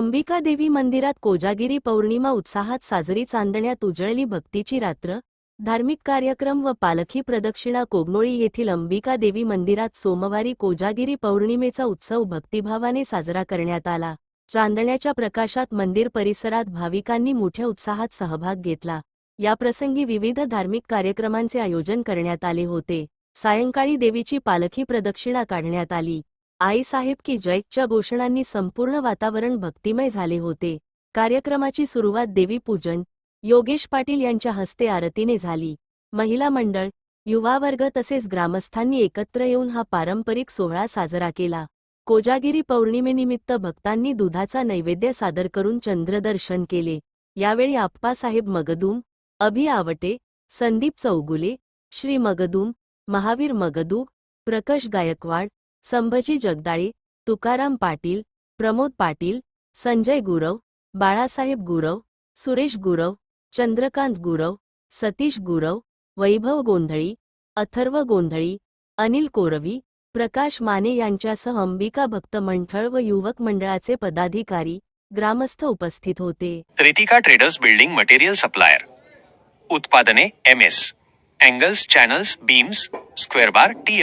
अंबिका देवी मंदिरात कोजागिरी पौर्णिमा उत्साहात साजरी चांदण्यात उजळली भक्तीची रात्र धार्मिक कार्यक्रम व पालखी प्रदक्षिणा कोगनोळी येथील अंबिका देवी मंदिरात सोमवारी कोजागिरी पौर्णिमेचा उत्सव भक्तिभावाने साजरा करण्यात आला. चांदण्याच्या प्रकाशात मंदिर परिसरात भाविकांनी मोठ्या उत्साहात सहभाग घेतला. याप्रसंगी विविध धार्मिक कार्यक्रमांचे आयोजन करण्यात आले होते. सायंकाळी देवीची पालखी प्रदक्षिणा काढण्यात आली. आईसाहेब की जयच्या घोषणांनी संपूर्ण वातावरण भक्तिमय झाले होते. कार्यक्रमाची सुरुवात देवीपूजन योगेश पाटील यांच्या हस्ते आरतीने झाली. महिला मंडळ युवा वर्ग तसेच ग्रामस्थांनी एकत्र येऊन हा पारंपरिक सोहळा साजरा केला. कोजागिरी पौर्णिमेनिमित्त भक्तांनी दुधाचा नैवेद्य सादर करून चंद्रदर्शन केले. यावेळी आप्पासाहेब मगदूम अभि आवटे संदीप चौगुले श्री मगदूम महावीर मगदूग प्रकाश गायकवाड संभाजी जगदाळे तुकाराम पाटील प्रमोद पाटील संजय गुरव बाळासाहेब गुरव सुरेश गुरव चंद्रकांत गुरव सतीश गुरव वैभव गोंधळी अथर्व गोंधळी अनिल कोरवी प्रकाश माने यांच्यासह अंबिका भक्त मंडळ व युवक मंडळाचे पदाधिकारी ग्रामस्थ उपस्थित होते. Ritika traders building material supplier. उत्पादने M S angles channels beams square bar T.